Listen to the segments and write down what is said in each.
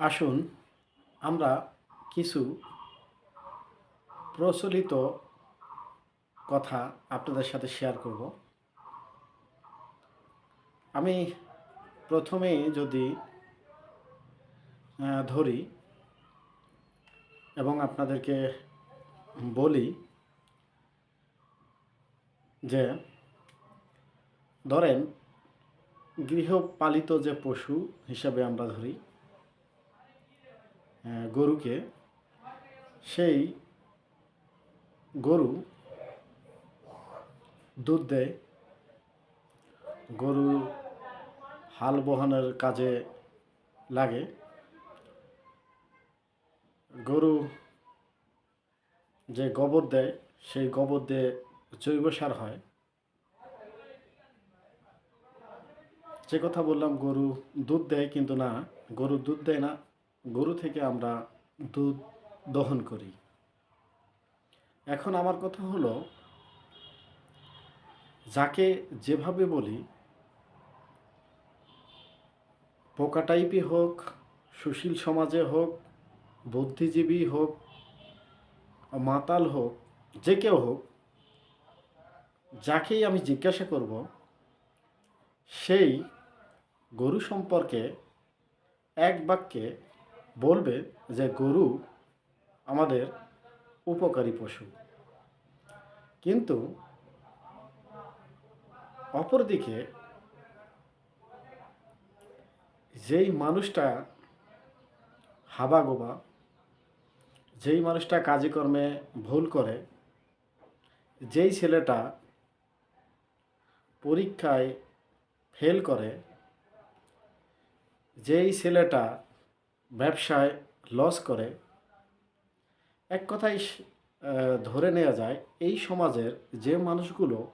আসুন আমরা কিছু প্রচলিত কথা আপনাদের সাথে শেয়ার করব। আমি প্রথমেই যদি ধরি এবং আপনাদেরকে বলি যে, ধরেন গৃহপালিত যে পশু হিসাবে আমরা ধরি গরুকে, সেই গরু দুধ দেয়। গরু হাল বহানোর কাজে লাগে। গরু যে গোবর দেয়, সেই গোবর দিয়ে জৈব সার হয়। যে কথা বললাম, গরু দুধ দেয় কিন্তু না, গরু দুধ দেয় না গরু থেকে আমরা দুধ দহন করি। এখন আমার কথা হলো, যাকে যেভাবে বলি, পোকা টাইপই হোক, সুশীল সমাজে হোক, বুদ্ধিজীবী হোক, মাতাল হোক, যে কেউ হোক, যাকেই আমি জিজ্ঞাসা করব, সেই গরু সম্পর্কে এক বাক্যে বলবে যে গরু আমাদের উপকারী পশু। কিন্তু অপরদিকে যেই মানুষটা হাবাগোবা, যেই মানুষটা কাজকর্মে ভুল করে, যেই ছেলেটা পরীক্ষায় ফেল করে, যেই ছেলেটা ব্যবসায় লস করে এক আহ, ধরে নেওয়া যায় এই সমাজের যে মানুষগুলো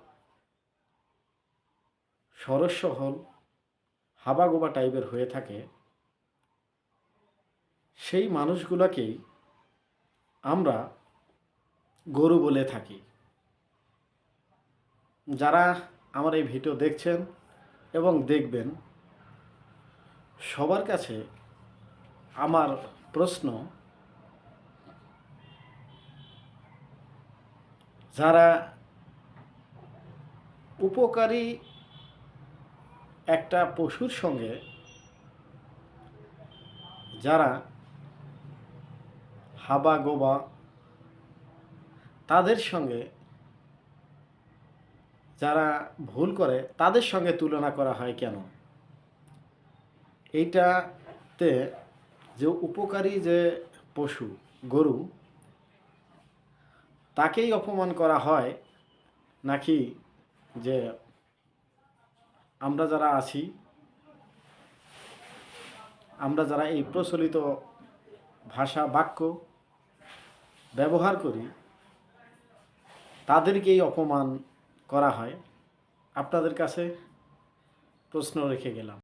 সরসহল হাবাগোবা টাইপের হয়ে থাকে সেই মানুষগুলোকেই আমরা গরু বলে থাকি। যারা আমার এই ভিডিও দেখছেন এবং দেখবেন সবার কাছে আমার প্রশ্ন, যারা উপকারী একটা পশুর সঙ্গে, যারা হাবা গোবা, তাদের সঙ্গে যারা ভুল করে, তাদের সঙ্গে তুলনা করা হয় কেন? এইটাতে যে উপকারী যে পশু, গরু, তাকেই অপমান করা হয় নাকি যে আমরা যারা আছি, আমরা যারা এই প্রচলিত ভাষা, বাক্য ব্যবহার করি, তাদেরকেই অপমান করা হয়? আপনাদের কাছে প্রশ্ন রেখে গেলাম।